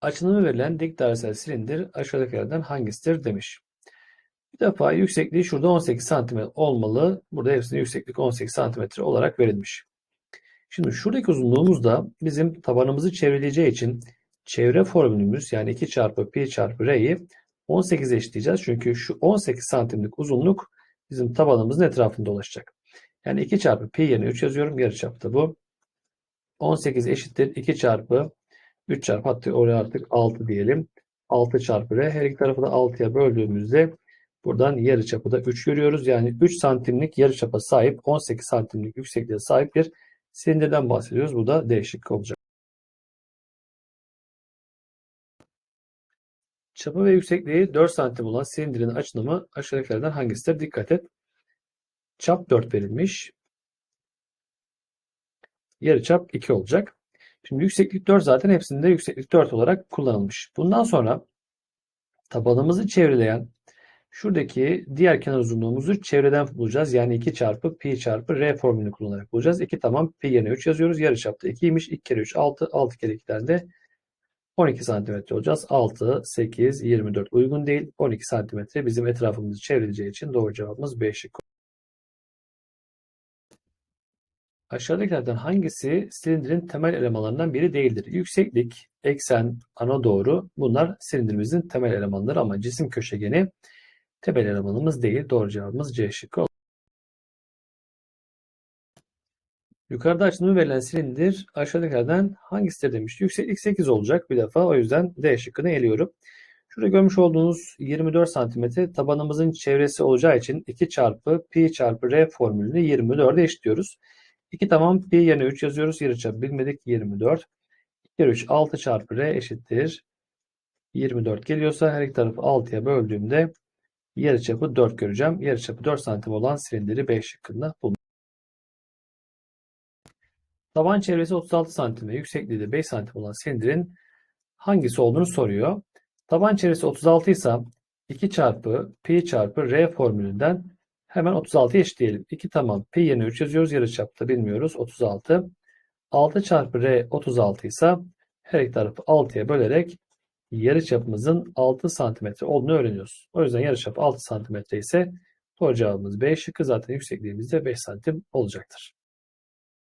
Açılımı verilen dik dairesel silindir aşağıdakilerden hangisidir demiş. Bir defa yüksekliği şurada 18 cm olmalı. Burada hepsinde yükseklik 18 cm olarak verilmiş. Şimdi şuradaki uzunluğumuz da bizim tabanımızı çevreleyeceği için çevre formülümüz yani 2 çarpı pi çarpı r'yi 18'e eşitleyeceğiz. Çünkü şu 18 santimlik uzunluk bizim tabanımızın etrafında dolaşacak. Yani 2 çarpı pi yerine 3 yazıyorum. Yarıçapta bu. 18 eşittir 2 çarpı 3 çarpı hatta oraya artık 6 diyelim. 6 çarpı r. Her iki tarafı da 6'ya böldüğümüzde buradan yarıçapı da 3 görüyoruz. Yani 3 santimlik yarıçapa sahip 18 santimlik yüksekliğe sahip bir silindirden bahsediyoruz. Bu da D şıkkı olacak. Çapı ve yüksekliği 4 santim olan silindirin açılımı aşağıdakilerden hangisidir? Dikkat et. Çap 4 verilmiş. Yarıçap 2 olacak. Şimdi yükseklik 4 zaten hepsinde yükseklik 4 olarak kullanılmış. Bundan sonra tabanımızı çevreleyen şuradaki diğer kenar uzunluğumuzu çevreden bulacağız. Yani 2 çarpı pi çarpı r formülünü kullanarak bulacağız. 2 tamam pi yerine 3 yazıyoruz. Yarıçapta 2'ymiş. 2 kere 3 6. 6 kere 2'den de 12 santimetre olacağız. 6, 8, 24 uygun değil. 12 santimetre bizim etrafımızı çevreleyeceği için doğru cevabımız B şıkkı. Aşağıdakilerden hangisi silindirin temel elemanlarından biri değildir? Yükseklik, eksen, ana doğru bunlar silindirimizin temel elemanları ama cisim köşegeni temel elemanımız değil. Doğru cevabımız C şıkkı. Yukarıda açılımı verilen silindir aşağıdakilerden hangisidir demiş. Yükseklik 8 olacak bir defa. O yüzden D şıkkını eliyorum. Şurada görmüş olduğunuz 24 cm tabanımızın çevresi olacağı için 2 çarpı pi çarpı r formülünü 24'e eşitliyoruz. 2 tamam pi yerine 3 yazıyoruz. Yarıçap bilmedik 24. 2 kere 3 6 çarpı r eşittir. 24 geliyorsa her iki tarafı 6'ya böldüğümde yarıçapı 4 göreceğim. Yarıçapı 4 santim olan silindiri B şıkkında bulmak. Taban çevresi 36 santim ve yüksekliği de 5 santim olan silindirin hangisi olduğunu soruyor. Taban çevresi 36 ise 2 çarpı pi çarpı r formülünden hemen 36'ya eşitleyelim. 2 tamam pi yerine 3 yazıyoruz. Yarıçapta bilmiyoruz. 36. 6 çarpı r 36 ise her iki tarafı 6'ya bölerek yarıçapımızın 6 santimetre olduğunu öğreniyoruz. O yüzden yarıçap 6 santimetre ise doğru cevabımız B şıkkı. Zaten yüksekliğimiz de 5 santim olacaktır.